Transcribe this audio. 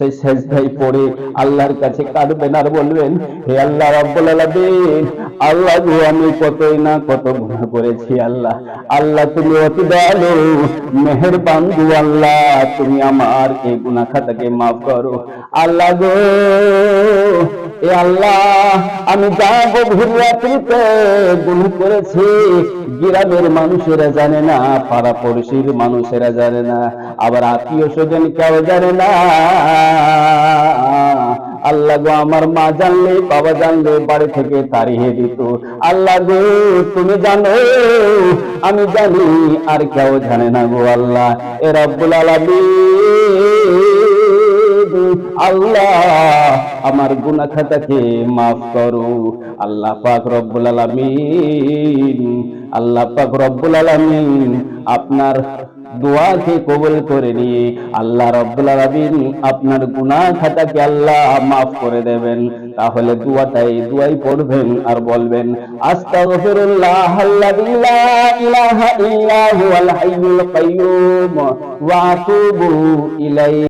সেই পড়ে আল্লাহর কাছে কাঁদবেন আর বলবেন, হে আল্লাহ আল্লাহ গো, আমি কতই না কত করেছি আল্লাহ। আল্লাহ, তুমি অতি দয়ালু আল্লাহ, তুমি আমার এই খাতাকে করো। আল্লাহ গো, এ আল্লাহ, আমি যাব ভুল রাত্রিতে গুনাহ করেছি, গ্রামের মানুষেরা জানে না পাড়া পড়শির মানুষেরা জানে না, আবার আত্মীয় স্বজন কেউ জানে না আল্লাহ গো, আমার মা জানলে, বাবা জানলে, বাড়ি থেকে তাড়িয়ে দিত। আল্লাহ গো, তুমি জানো, আমি জানি, আর কেউ জানে না গো আল্লাহ। এ রব্বুল আলামিন, আল্লাহ আমার গুনাহ খাতাকে মাফ করো। আল্লাহ পাক রব্বুল আলামিন, আল্লাহ পাক রব্বুল আলামিন আপনার দোয়াকে কবুল করে নিয়ে আল্লাহ রব্বুল আলামিন আপনার গুনাহ খাতাকে আল্লাহ মাফ করে দেবেন। তাহলে দোয়াটাই দোয়াই পড়বেন আর বলবেন, আস্তাগফিরুল্লাহ আল্লাযী লা ইলাহা ইল্লা হুয়াল হাইয়ুল কাইয়্যুম ওয়া আতুবু ইলাইহি।